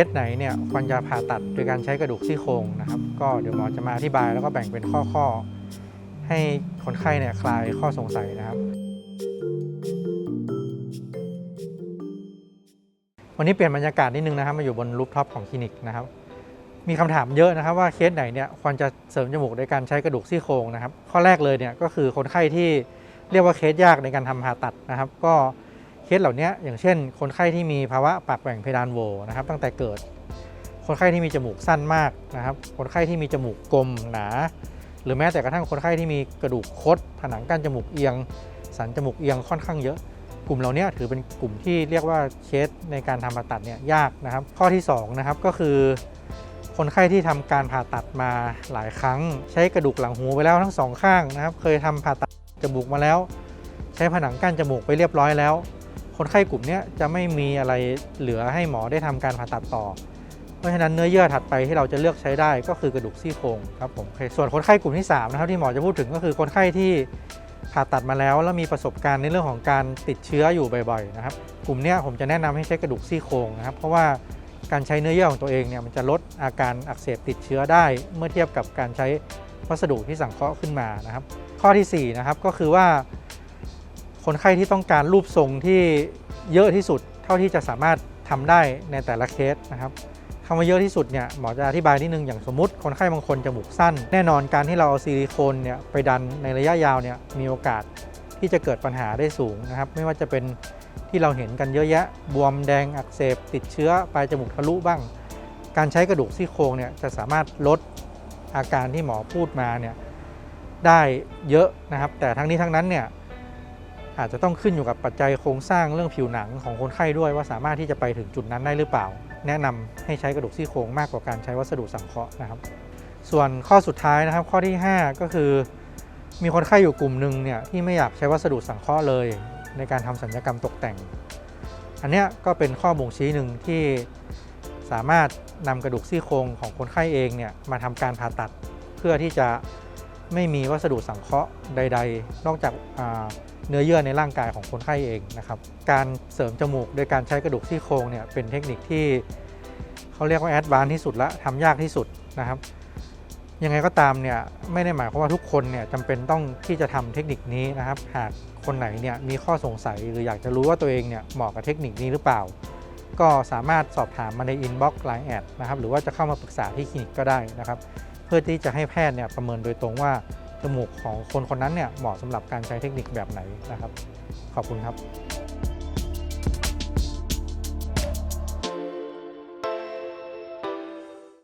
สไหนเนี่ยควรจะผ่าตัดโดยการใช้กระดูกซี่โครงนะครับ ก็เดี๋ยวหมอจะมาอธิบายแล้วก็แบ่งเป็นข้อๆ ให้คนไข้เนี่ยคลายข้อสงสัยนะครับ วันนี้เปลี่ยนบรรยากาศนิดนึงนะครับมาอยู่บนรูปท็อปของคลินิกนะครับ มีคำถามเยอะนะครับว่าเคสไหนเนี่ยควรจะเสริมจมูกโดยการใช้กระดูกซี่โครงนะครับ ข้อแรกเลยเนี่ยก็คือคนไข้ที่เรียกว่าเคสยากในการทำผ่าตัดนะครับ ก็ เคสเหล่านี้อย่างเช่น คนไข้ที่มีภาวะปากแหว่งเพดานโวนะครับตั้งแต่เกิด คนไข้ที่มีจมูกสั้นมากนะครับคนไข้ที่มีจมูกกลมหนา หรือแม้แต่กระทั่งคนไข้ที่มีกระดูกคดผนังกั้นจมูกเอียง สันจมูกเอียงค่อนข้างเยอะ กลุ่มเหล่านี้ถือเป็นกลุ่มที่เรียกว่าเคสในการทำผ่าตัดเนี่ยยากนะครับ ข้อที่สองนะครับก็คือ คนไข้ที่ทำการผ่าตัดมาหลายครั้ง ใช้กระดูกหลังหูไปแล้วทั้งสองข้างนะครับ เคยทำผ่าตัดจมูกมาแล้ว ใช้ผนังกั้นจมูกไปเรียบร้อยแล้ว คนไข้กลุ่มนี้จะไม่มีอะไรเหลือให้หมอได้ทำการผ่าตัดต่อ เพราะฉะนั้นเนื้อเยื่อถัดไปที่เราจะเลือกใช้ได้ก็คือกระดูกซี่โครงครับผมส่วนคนไข้กลุ่มที่3นะครับที่หมอจะพูดถึงก็คือคนไข้ที่ผ่าตัดมาแล้ว แล้วมีประสบการณ์ในเรื่องของการติดเชื้ออยู่บ่อยๆนะครับกลุ่มนี้ผมจะแนะนำให้ใช้กระดูกซี่โครงนะครับเพราะว่าการใช้เนื้อเยื่อของตัวเองเนี่ยมันจะลดอาการอักเสบติดเชื้อได้ เมื่อเทียบกับการใช้วัสดุที่สังเคราะห์ขึ้นมานะครับ ข้อทีสี่4นะครับก็คือว่า คนไข้ที่ต้องการรูปทรงที่เยอะที่สุด เท่าที่จะสามารถทำได้ในแต่ละเคสนะครับคำว่าเยอะที่สุดเนี่ยหมอจะอธิบายนิดนึงอย่างสมมติคนไข้บางคนจมูกสั้น แน่นอนการที่เราเอาซิลิโคนเนี่ยไปดันในระยะยาวเนี่ยมีโอกาสที่จะเกิดปัญหาได้สูงนะครับ ไม่ว่าจะเป็นที่เราเห็นกันเยอะแยะ บวมแดงอักเสบ ติดเชื้อปลายจมูกทะลุบ้าง การใช้กระดูกซี่โครงเนี่ยจะสามารถลดอาการที่หมอพูดมาเนี่ยได้เยอะนะครับ แต่ทั้งนี้ทั้งนั้นเนี่ย อาจจะต้องขึ้นอยู่กับปัจจัยโครงสร้างเรื่องผิวหนังของคนไข้ด้วยว่าสามารถที่จะไปถึงจุดนั้นได้หรือเปล่า แนะนำให้ใช้กระดูกซี่โครงมากกว่าการใช้วัสดุสังเคราะห์นะครับ ส่วนข้อสุดท้ายนะครับ ข้อที่ 5 ก็คือ มีคนไข้อยู่กลุ่มหนึ่งเนี่ยที่ไม่อยากใช้วัสดุสังเคราะห์เลย ในการทำสัญญกรรมตกแต่ง อันเนี้ยก็เป็นข้อบ่งชี้หนึ่งที่สามารถนำกระดูกซี่โครงของคนไข้เองเนี่ยมาทำการผ่าตัด เพื่อที่จะไม่มีวัสดุสังเคราะห์ใด ๆ นอกจากอ่า เนื้อเยื่อในร่างกายของคนไข้เองนะครับ การเสริมจมูกโดยการใช้กระดูกซี่โครงเนี่ยเป็นเทคนิคที่เขาเรียกว่าแอดวานซ์ที่สุดและทำยากที่สุดนะครับ ยังไงก็ตามเนี่ยไม่ได้หมายความว่าทุกคนเนี่ยจำเป็นต้องที่จะทำเทคนิคนี้นะครับ หากคนไหนเนี่ยมีข้อสงสัยหรืออยากจะรู้ว่าตัวเองเนี่ยเหมาะกับเทคนิคนี้หรือเปล่า ก็สามารถสอบถามมาในอินบ็อกซ์ไลน์แอดนะครับหรือว่าจะเข้ามาปรึกษาที่คลินิกก็ได้นะครับ เพื่อที่จะให้แพทย์เนี่ยประเมินโดยตรงว่า มูกของคนคนนั้นเนี่ยเหมาะสำหรับการใช้เทคนิคแบบไหนนะครับ ขอบคุณครับ